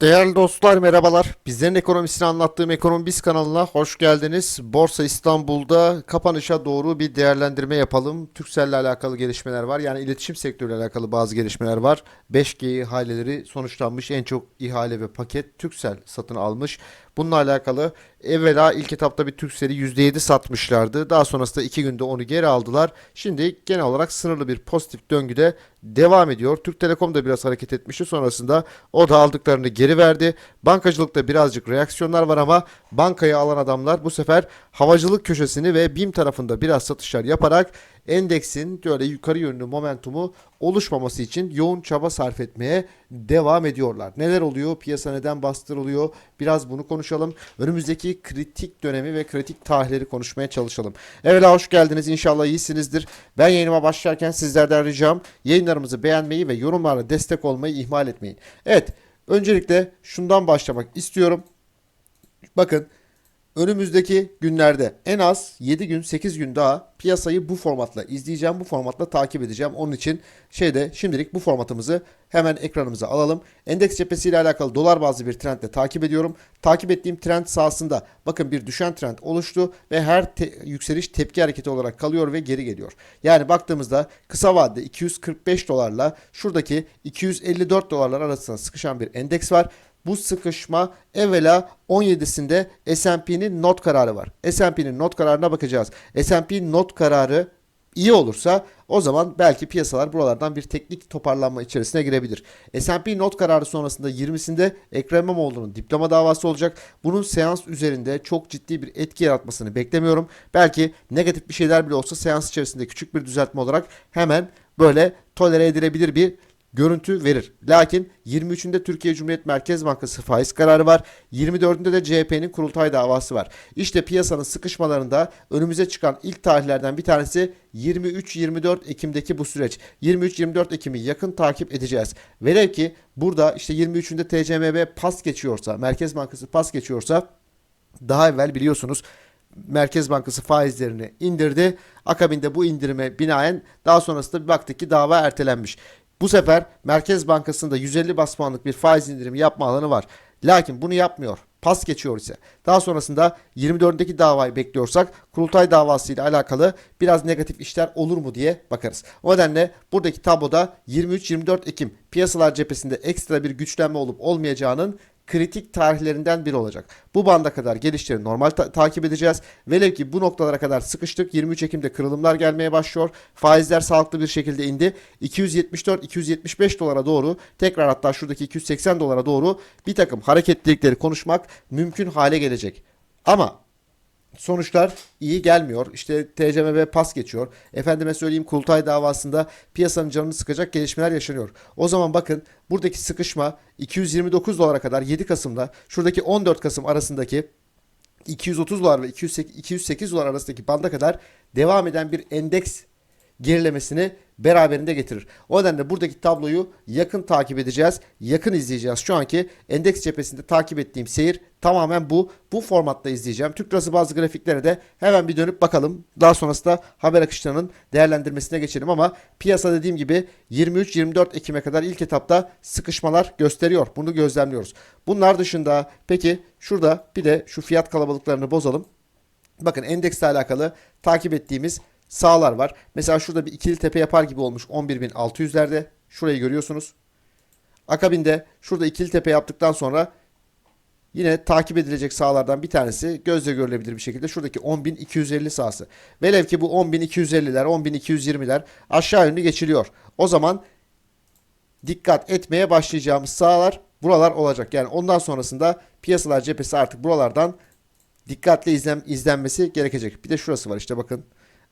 Değerli dostlar merhabalar. Bizlerin ekonomisini anlattığım Ekonomi Biz kanalına hoş geldiniz. Borsa İstanbul'da kapanışa doğru bir değerlendirme yapalım. Türkcell'le alakalı gelişmeler var. Yani iletişim sektörüyle alakalı bazı gelişmeler var. 5G ihaleleri sonuçlanmış. En çok ihale ve paket Türkcell satın almış. Bununla alakalı evvela ilk etapta bir Turkcell'i %7 satmışlardı. Daha sonrasında 2 günde onu geri aldılar. Şimdi genel olarak sınırlı bir pozitif döngüde devam ediyor. Türk Telekom da biraz hareket etmişti. Sonrasında o da aldıklarını geri verdi. Bankacılıkta birazcık reaksiyonlar var ama bankayı alan adamlar bu sefer havacılık köşesini ve BİM tarafında biraz satışlar yaparak endeksin böyle yukarı yönlü momentumu oluşmaması için yoğun çaba sarf etmeye devam ediyorlar. Neler oluyor? Piyasa neden bastırılıyor? Biraz bunu konuşalım. Önümüzdeki kritik dönemi ve kritik tarihleri konuşmaya çalışalım. Evvela hoş geldiniz. İnşallah iyisinizdir. Ben yayınıma başlarken sizlerden ricam yayınlarımızı beğenmeyi ve yorumlarla destek olmayı ihmal etmeyin. Evet, öncelikle şundan başlamak istiyorum. Bakın önümüzdeki günlerde en az 7 gün 8 gün daha piyasayı bu formatla izleyeceğim. Bu formatla takip edeceğim. Onun için şeyde şimdilik bu formatımızı hemen ekranımıza alalım. Endeks cephesiyle alakalı dolar bazlı bir trendle takip ediyorum. Takip ettiğim trend sahasında bakın bir düşen trend oluştu ve her te- yükseliş tepki hareketi olarak kalıyor ve geri geliyor. Yani baktığımızda kısa vadede 245 dolarla şuradaki 254 dolarlar arasında sıkışan bir endeks var. Bu sıkışma evvela 17'sinde S&P'nin not kararı var. S&P'nin not kararına bakacağız. S&P not kararı iyi olursa o zaman belki piyasalar buralardan bir teknik toparlanma içerisine girebilir. S&P not kararı sonrasında 20'sinde Ekrem İmamoğlu'nun diploma davası olacak. Bunun seans üzerinde çok ciddi bir etki yaratmasını beklemiyorum. Belki negatif bir şeyler bile olsa seans içerisinde küçük bir düzeltme olarak hemen böyle tolere edilebilir bir görüntü verir. Lakin 23'ünde Türkiye Cumhuriyet Merkez Bankası faiz kararı var. 24'ünde de CHP'nin kurultay davası var. İşte piyasanın sıkışmalarında önümüze çıkan ilk tarihlerden bir tanesi 23-24 Ekim'deki bu süreç. 23-24 Ekim'i yakın takip edeceğiz. Velev ki burada işte 23'ünde TCMB pas geçiyorsa, Merkez Bankası pas geçiyorsa daha evvel biliyorsunuz Merkez Bankası faizlerini indirdi. Akabinde bu indirime binaen daha sonrasında bir baktık ki dava ertelenmiş. Bu sefer Merkez Bankası'nda 150 bas puanlık bir faiz indirimi yapma alanı var. Lakin bunu yapmıyor. Pas geçiyor ise. Daha sonrasında 24'deki davayı bekliyorsak kurultay davası ile alakalı biraz negatif işler olur mu diye bakarız. O nedenle buradaki tabloda 23-24 Ekim piyasalar cephesinde ekstra bir güçlenme olup olmayacağının kritik tarihlerinden biri olacak. Bu banda kadar gelişleri normal ta- takip edeceğiz. Velev ki bu noktalara kadar sıkıştık. 23 Ekim'de kırılımlar gelmeye başlıyor. Faizler sağlıklı bir şekilde indi. 274-275 dolara doğru tekrar hatta şuradaki 280 dolara doğru bir takım hareketlilikleri konuşmak mümkün hale gelecek. Ama sonuçlar iyi gelmiyor. İşte TCMB pas geçiyor. Efendime söyleyeyim Kultay davasında piyasanın canını sıkacak gelişmeler yaşanıyor. O zaman bakın buradaki sıkışma 229 dolara kadar 7 Kasım'da şuradaki 14 Kasım arasındaki 230 dolar ve 208 208 dolar arasındaki banda kadar devam eden bir endeks gerilemesini beraberinde getirir. O nedenle buradaki tabloyu yakın takip edeceğiz. Yakın izleyeceğiz. Şu anki endeks cephesinde takip ettiğim seyir tamamen bu. Bu formatta izleyeceğim. Türk lirası bazı grafiklere de hemen bir dönüp bakalım. Daha sonrasında haber akışlarının değerlendirmesine geçelim ama piyasa dediğim gibi 23-24 Ekim'e kadar ilk etapta sıkışmalar gösteriyor. Bunu gözlemliyoruz. Bunlar dışında peki şurada bir de şu fiyat kalabalıklarını bozalım. Bakın endeksle alakalı takip ettiğimiz sağlar var. Mesela şurada bir ikili tepe yapar gibi olmuş 11.600'lerde. Şurayı görüyorsunuz. Akabinde şurada ikili tepe yaptıktan sonra yine takip edilecek sahalardan bir tanesi gözle görülebilir bir şekilde şuradaki 10.250 sahası. Velev ki bu 10.250'ler, 10.220'ler aşağı yönlü geçiliyor. O zaman dikkat etmeye başlayacağımız sahalar buralar olacak. Yani ondan sonrasında piyasalar cephesi artık buralardan dikkatli izlen, izlenmesi gerekecek. Bir de şurası var işte bakın.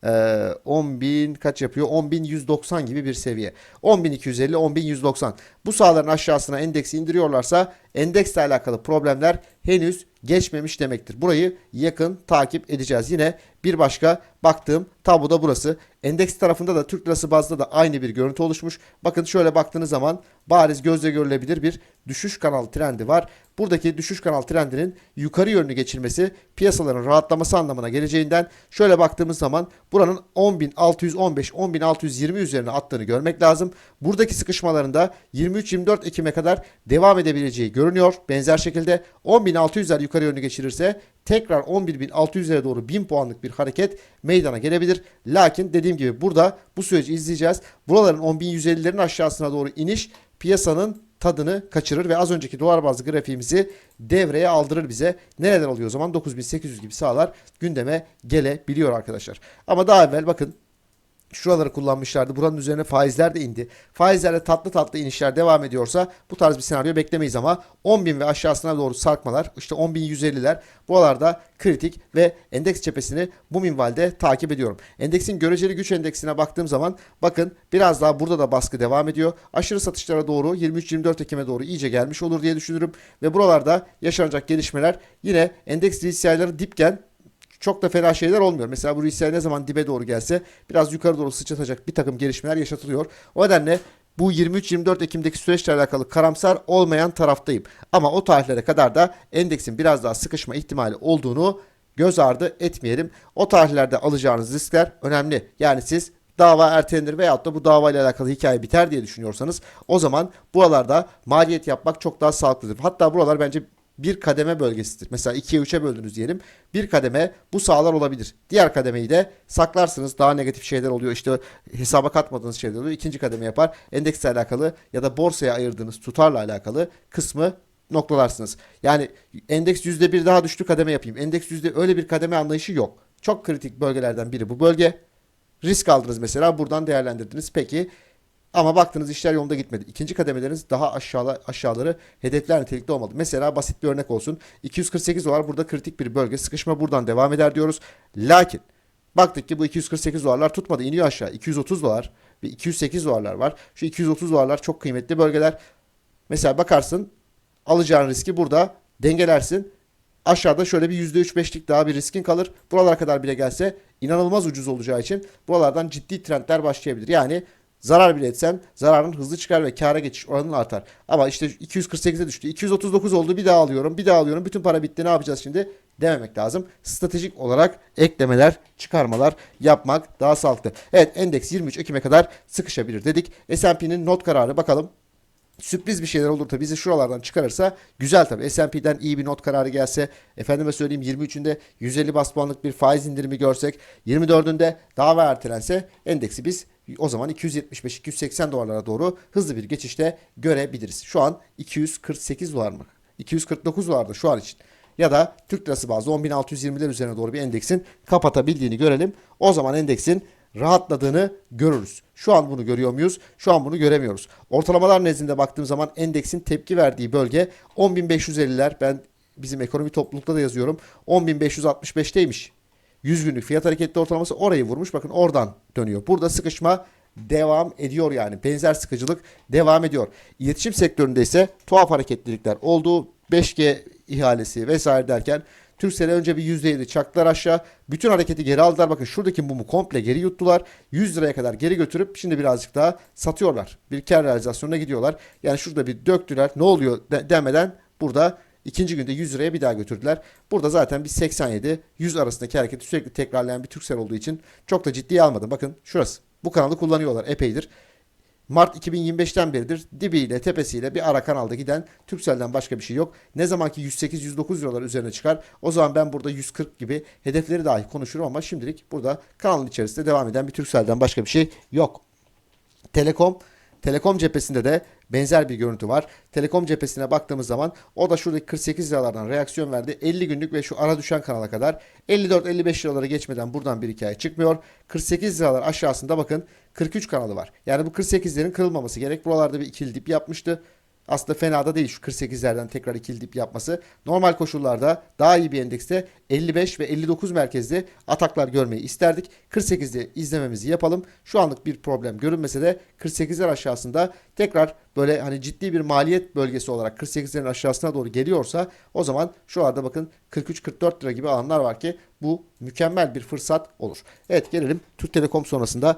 Ee, 10.000 kaç yapıyor? 10.190 gibi bir seviye. 10.250, 10.190. Bu sahaların aşağısına endeksi indiriyorlarsa endeksle alakalı problemler henüz geçmemiş demektir. Burayı yakın takip edeceğiz. Yine Bir başka baktığım tablo da burası. Endeks tarafında da Türk lirası bazda da aynı bir görüntü oluşmuş. Bakın şöyle baktığınız zaman bariz gözle görülebilir bir düşüş kanal trendi var. Buradaki düşüş kanal trendinin yukarı yönlü geçilmesi piyasaların rahatlaması anlamına geleceğinden şöyle baktığımız zaman buranın 10.615 10.620 üzerine attığını görmek lazım. Buradaki sıkışmalarında 23-24 Ekim'e kadar devam edebileceği görünüyor. Benzer şekilde 10.600'ler yukarı yönlü geçilirse tekrar 11.600'lere doğru 1000 puanlık bir hareket meydana gelebilir. Lakin dediğim gibi burada bu süreci izleyeceğiz. Buraların 10.150'lerin aşağısına doğru iniş piyasanın tadını kaçırır ve az önceki dolar bazlı grafiğimizi devreye aldırır bize. Nereler oluyor o zaman? 9800 gibi sağlar gündeme gelebiliyor arkadaşlar. Ama daha evvel bakın Şuraları kullanmışlardı. Buranın üzerine faizler de indi. Faizlerde tatlı tatlı inişler devam ediyorsa bu tarz bir senaryo beklemeyiz ama 10.000 ve aşağısına doğru sarkmalar işte 10.150'ler buralarda kritik ve endeks cephesini bu minvalde takip ediyorum. Endeksin göreceli güç endeksine baktığım zaman bakın biraz daha burada da baskı devam ediyor. Aşırı satışlara doğru 23-24 Ekim'e doğru iyice gelmiş olur diye düşünürüm ve buralarda yaşanacak gelişmeler yine endeks DCI'ları dipken çok da fena şeyler olmuyor. Mesela bu riskler ne zaman dibe doğru gelse biraz yukarı doğru sıçratacak bir takım gelişmeler yaşatılıyor. O nedenle bu 23-24 Ekim'deki süreçle alakalı karamsar olmayan taraftayım. Ama o tarihlere kadar da endeksin biraz daha sıkışma ihtimali olduğunu göz ardı etmeyelim. O tarihlerde alacağınız riskler önemli. Yani siz dava ertelenir veyahut da bu davayla alakalı hikaye biter diye düşünüyorsanız o zaman buralarda maliyet yapmak çok daha sağlıklıdır. Hatta buralar bence bir kademe bölgesidir. Mesela 2'ye 3'e böldünüz diyelim. Bir kademe bu sağlar olabilir. Diğer kademeyi de saklarsınız. Daha negatif şeyler oluyor. İşte hesaba katmadığınız şeyler oluyor. İkinci kademe yapar. Endeksle alakalı ya da borsaya ayırdığınız tutarla alakalı kısmı noktalarsınız. Yani endeks %1 daha düştü kademe yapayım. Endeks yüzde öyle bir kademe anlayışı yok. Çok kritik bölgelerden biri bu bölge. Risk aldınız mesela buradan değerlendirdiniz. Peki ama baktınız işler yolunda gitmedi. İkinci kademeleriniz daha aşağıla, aşağıları hedefler nitelikte olmalı. Mesela basit bir örnek olsun. 248 dolar burada kritik bir bölge. Sıkışma buradan devam eder diyoruz. Lakin baktık ki bu 248 dolarlar tutmadı. iniyor aşağı. 230 dolar ve 208 dolarlar var. Şu 230 dolarlar çok kıymetli bölgeler. Mesela bakarsın alacağın riski burada dengelersin. Aşağıda şöyle bir %3-5'lik daha bir riskin kalır. Buralara kadar bile gelse inanılmaz ucuz olacağı için buralardan ciddi trendler başlayabilir. Yani Zarar bile etsen zararın hızlı çıkar ve kâra geçiş oranın artar. Ama işte 248'e düştü. 239 oldu bir daha alıyorum bir daha alıyorum. Bütün para bitti ne yapacağız şimdi? Dememek lazım. Stratejik olarak eklemeler, çıkarmalar yapmak daha sağlıklı. Evet endeks 23 Ekim'e kadar sıkışabilir dedik. S&P'nin not kararı bakalım sürpriz bir şeyler olur da bizi şuralardan çıkarırsa güzel tabii. S&P'den iyi bir not kararı gelse, efendime söyleyeyim 23'ünde 150 bas puanlık bir faiz indirimi görsek, 24'ünde dava ertelense endeksi biz o zaman 275-280 dolarlara doğru hızlı bir geçişte görebiliriz. Şu an 248 dolar mı? 249 dolarda şu an için. Ya da Türk lirası bazlı 10.620'ler üzerine doğru bir endeksin kapatabildiğini görelim. O zaman endeksin rahatladığını görürüz. Şu an bunu görüyor muyuz? Şu an bunu göremiyoruz. Ortalamalar nezdinde baktığım zaman endeksin tepki verdiği bölge 10.550'ler. Ben bizim ekonomi toplulukta da yazıyorum. 10.565'teymiş. 100 günlük fiyat hareketli ortalaması orayı vurmuş. Bakın oradan dönüyor. Burada sıkışma devam ediyor yani. Benzer sıkıcılık devam ediyor. İletişim sektöründe ise tuhaf hareketlilikler oldu. 5G ihalesi vesaire derken Türkcell'e önce bir %7 çaktılar aşağı. Bütün hareketi geri aldılar. Bakın şuradaki mumu komple geri yuttular. 100 liraya kadar geri götürüp şimdi birazcık daha satıyorlar. Bir kar realizasyonuna gidiyorlar. Yani şurada bir döktüler. Ne oluyor de- demeden burada ikinci günde 100 liraya bir daha götürdüler. Burada zaten bir 87 100 arasındaki hareketi sürekli tekrarlayan bir Türksel olduğu için çok da ciddiye almadım. Bakın şurası. Bu kanalı kullanıyorlar epeydir. Mart 2025'ten beridir dibiyle tepesiyle bir ara kanalda giden Turkcell'den başka bir şey yok. Ne zamanki 108-109 liralar üzerine çıkar o zaman ben burada 140 gibi hedefleri dahi konuşurum ama şimdilik burada kanalın içerisinde devam eden bir Turkcell'den başka bir şey yok. Telekom Telekom cephesinde de benzer bir görüntü var. Telekom cephesine baktığımız zaman o da şuradaki 48 liralardan reaksiyon verdi. 50 günlük ve şu ara düşen kanala kadar 54-55 liralara geçmeden buradan bir hikaye çıkmıyor. 48 liralar aşağısında bakın 43 kanalı var. Yani bu 48'lerin kırılmaması gerek. Buralarda bir ikili dip yapmıştı. Aslında fena da değil şu 48'lerden tekrar ikili dip yapması. Normal koşullarda daha iyi bir endekste 55 ve 59 merkezli ataklar görmeyi isterdik. 48'de izlememizi yapalım. Şu anlık bir problem görünmese de 48'ler aşağısında tekrar böyle hani ciddi bir maliyet bölgesi olarak 48'lerin aşağısına doğru geliyorsa o zaman şu anda bakın 43-44 lira gibi alanlar var ki bu mükemmel bir fırsat olur. Evet gelelim Türk Telekom sonrasında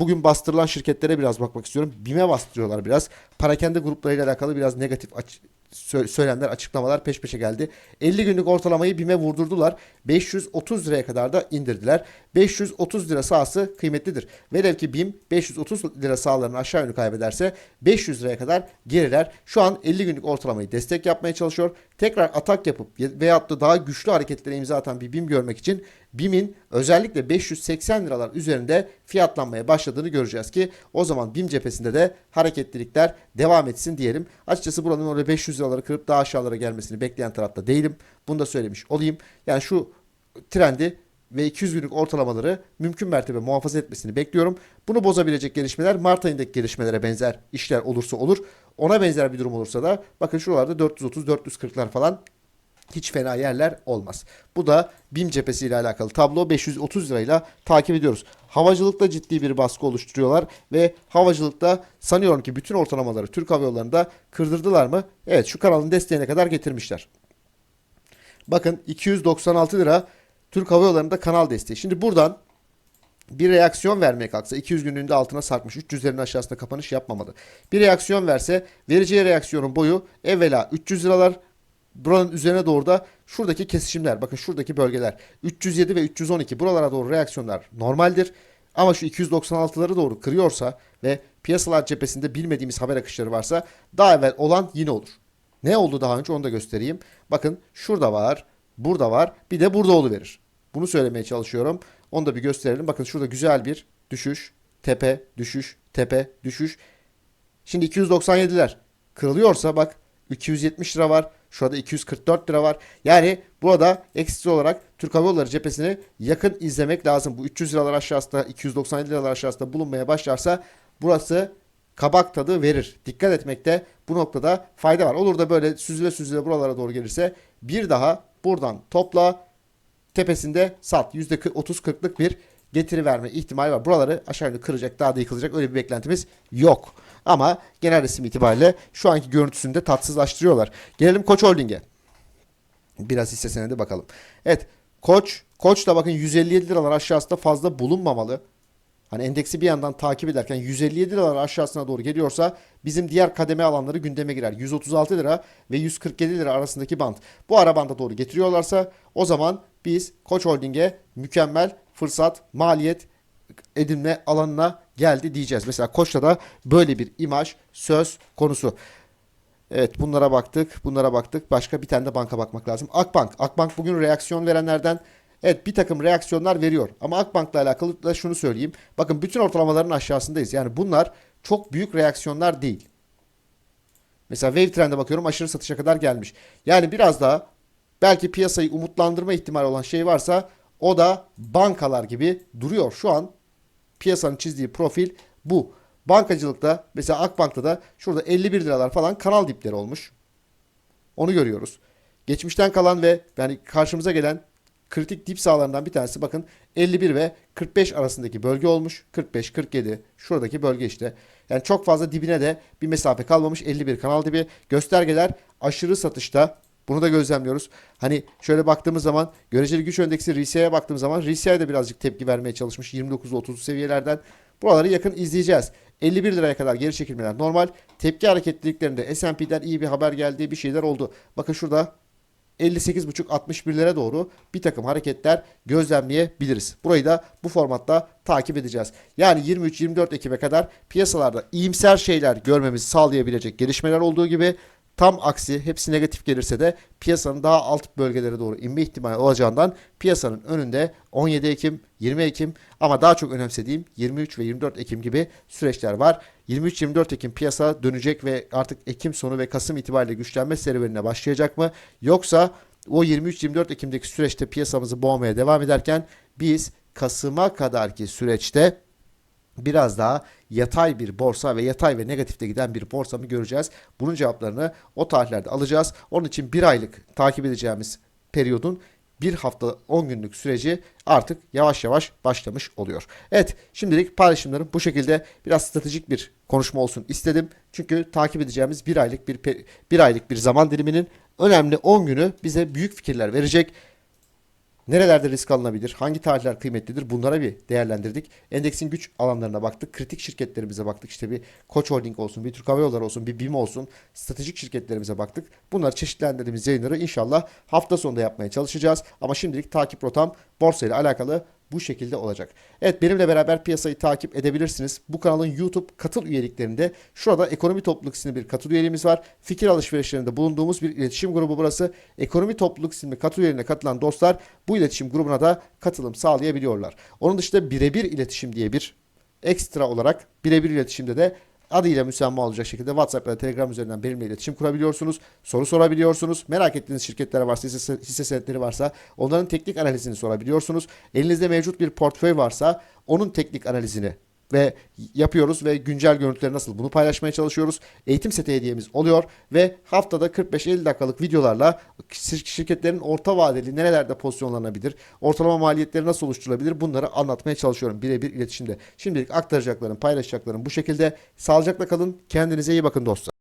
Bugün bastırılan şirketlere biraz bakmak istiyorum. BİM'e bastırıyorlar biraz. Parakende gruplarıyla alakalı biraz negatif aç- sö- söylemler, açıklamalar peş peşe geldi. 50 günlük ortalamayı BİM'e vurdurdular. 530 liraya kadar da indirdiler. 530 lira sahası kıymetlidir. Velev ki BİM 530 lira sahalarını aşağı yönlü kaybederse 500 liraya kadar geriler. Şu an 50 günlük ortalamayı destek yapmaya çalışıyor. Tekrar atak yapıp veyahut da daha güçlü hareketlere imza atan bir BİM görmek için BİM'in özellikle 580 liralar üzerinde fiyatlanmaya başladığını göreceğiz ki o zaman BİM cephesinde de hareketlilikler devam etsin diyelim. Açıkçası buranın oraya 500 liraları kırıp daha aşağılara gelmesini bekleyen tarafta değilim. Bunu da söylemiş olayım. Yani şu trendi ve 200 günlük ortalamaları mümkün mertebe muhafaza etmesini bekliyorum. Bunu bozabilecek gelişmeler Mart ayındaki gelişmelere benzer işler olursa olur. Ona benzer bir durum olursa da bakın şuralarda 430-440'lar falan hiç fena yerler olmaz. Bu da BİM cephesiyle alakalı tablo 530 lirayla takip ediyoruz. Havacılıkta ciddi bir baskı oluşturuyorlar ve havacılıkta sanıyorum ki bütün ortalamaları Türk Hava Yolları'nda kırdırdılar mı? Evet şu kanalın desteğine kadar getirmişler. Bakın 296 lira Türk Hava Yolları'nda kanal desteği. Şimdi buradan bir reaksiyon vermeye kalksa 200 günlüğünde altına sarkmış 300'lerin aşağısında kapanış yapmamalı. Bir reaksiyon verse vereceği reaksiyonun boyu evvela 300 liralar buranın üzerine doğru da şuradaki kesişimler bakın şuradaki bölgeler 307 ve 312 buralara doğru reaksiyonlar normaldir. Ama şu 296'ları doğru kırıyorsa ve piyasalar cephesinde bilmediğimiz haber akışları varsa daha evvel olan yine olur. Ne oldu daha önce onu da göstereyim. Bakın şurada var, burada var, bir de burada oluverir. Bunu söylemeye çalışıyorum. Onu da bir gösterelim. Bakın şurada güzel bir düşüş, tepe, düşüş, tepe, düşüş. Şimdi 297'ler kırılıyorsa bak 270 lira var. Şurada 244 lira var. Yani burada ekstra olarak Türk Hava Yolları cephesini yakın izlemek lazım. Bu 300 liralar aşağısında 297 liralar aşağısında bulunmaya başlarsa burası kabak tadı verir. Dikkat etmekte bu noktada fayda var. Olur da böyle süzüle süzüle buralara doğru gelirse bir daha buradan topla tepesinde sat. %30-40'lık bir getiri verme ihtimali var. Buraları aşağı yukarı kıracak, daha da yıkılacak öyle bir beklentimiz yok. Ama genel resim itibariyle şu anki görüntüsünü de tatsızlaştırıyorlar. Gelelim Koç Holding'e. Biraz hisse senedi bakalım. Evet Koç, Koç da bakın 157 liralar aşağısında fazla bulunmamalı. Hani endeksi bir yandan takip ederken 157 liralar aşağısına doğru geliyorsa bizim diğer kademe alanları gündeme girer. 136 lira ve 147 lira arasındaki band. Bu ara banda doğru getiriyorlarsa o zaman biz Koç Holding'e mükemmel fırsat, maliyet edinme alanına geldi diyeceğiz. Mesela Koç'ta da böyle bir imaj söz konusu. Evet bunlara baktık. Bunlara baktık. Başka bir tane de banka bakmak lazım. Akbank. Akbank bugün reaksiyon verenlerden Evet bir takım reaksiyonlar veriyor. Ama Akbank'la alakalı da şunu söyleyeyim. Bakın bütün ortalamaların aşağısındayız. Yani bunlar çok büyük reaksiyonlar değil. Mesela Wave Trend'e bakıyorum aşırı satışa kadar gelmiş. Yani biraz daha belki piyasayı umutlandırma ihtimali olan şey varsa o da bankalar gibi duruyor. Şu an piyasanın çizdiği profil bu. Bankacılıkta mesela Akbank'ta da şurada 51 liralar falan kanal dipleri olmuş. Onu görüyoruz. Geçmişten kalan ve yani karşımıza gelen kritik dip sahalarından bir tanesi bakın 51 ve 45 arasındaki bölge olmuş. 45, 47 şuradaki bölge işte. Yani çok fazla dibine de bir mesafe kalmamış. 51 kanal dibi. Göstergeler aşırı satışta. Bunu da gözlemliyoruz. Hani şöyle baktığımız zaman göreceli güç endeksi RSI'ye baktığımız zaman RSI de birazcık tepki vermeye çalışmış. 29-30 seviyelerden. Buraları yakın izleyeceğiz. 51 liraya kadar geri çekilmeler normal. Tepki hareketliliklerinde S&P'den iyi bir haber geldiği bir şeyler oldu. Bakın şurada 58.5-61'lere doğru bir takım hareketler gözlemleyebiliriz. Burayı da bu formatta takip edeceğiz. Yani 23-24 Ekim'e kadar piyasalarda iyimser şeyler görmemizi sağlayabilecek gelişmeler olduğu gibi tam aksi hepsi negatif gelirse de piyasanın daha alt bölgelere doğru inme ihtimali olacağından piyasanın önünde 17 Ekim, 20 Ekim ama daha çok önemsediğim 23 ve 24 Ekim gibi süreçler var. 23-24 Ekim piyasa dönecek ve artık Ekim sonu ve Kasım itibariyle güçlenme serüvenine başlayacak mı? Yoksa o 23-24 Ekim'deki süreçte piyasamızı boğmaya devam ederken biz Kasım'a kadarki süreçte biraz daha yatay bir borsa ve yatay ve negatifte giden bir borsa mı göreceğiz? Bunun cevaplarını o tarihlerde alacağız. Onun için bir aylık takip edeceğimiz periyodun bir hafta 10 günlük süreci artık yavaş yavaş başlamış oluyor. Evet şimdilik paylaşımlarım bu şekilde biraz stratejik bir konuşma olsun istedim. Çünkü takip edeceğimiz bir aylık bir bir aylık bir zaman diliminin önemli 10 günü bize büyük fikirler verecek. Nerelerde risk alınabilir? Hangi tarihler kıymetlidir? Bunlara bir değerlendirdik. Endeksin güç alanlarına baktık. Kritik şirketlerimize baktık. İşte bir Koç Holding olsun, bir Türk Hava Yolları olsun, bir BİM olsun. Stratejik şirketlerimize baktık. Bunları çeşitlendirdiğimiz yayınları inşallah hafta sonunda yapmaya çalışacağız. Ama şimdilik takip rotam borsa ile alakalı bu şekilde olacak. Evet benimle beraber piyasayı takip edebilirsiniz. Bu kanalın YouTube katıl üyeliklerinde şurada Ekonomi Topluluk isimli bir katıl üyeliğimiz var. Fikir alışverişlerinde bulunduğumuz bir iletişim grubu burası. Ekonomi Topluluk isimli katıl üyeliğine katılan dostlar bu iletişim grubuna da katılım sağlayabiliyorlar. Onun dışında birebir iletişim diye bir ekstra olarak birebir iletişimde de adıyla müsemma olacak şekilde WhatsApp ya da Telegram üzerinden benimle iletişim kurabiliyorsunuz. Soru sorabiliyorsunuz. Merak ettiğiniz şirketler varsa, hisse, hisse senetleri varsa onların teknik analizini sorabiliyorsunuz. Elinizde mevcut bir portföy varsa onun teknik analizini ve yapıyoruz ve güncel görüntüleri nasıl bunu paylaşmaya çalışıyoruz. Eğitim seti hediyemiz oluyor ve haftada 45-50 dakikalık videolarla şir- şirketlerin orta vadeli nerelerde pozisyonlanabilir, ortalama maliyetleri nasıl oluşturulabilir bunları anlatmaya çalışıyorum birebir iletişimde. Şimdilik aktaracaklarım, paylaşacaklarım bu şekilde. Sağlıcakla kalın, kendinize iyi bakın dostlar.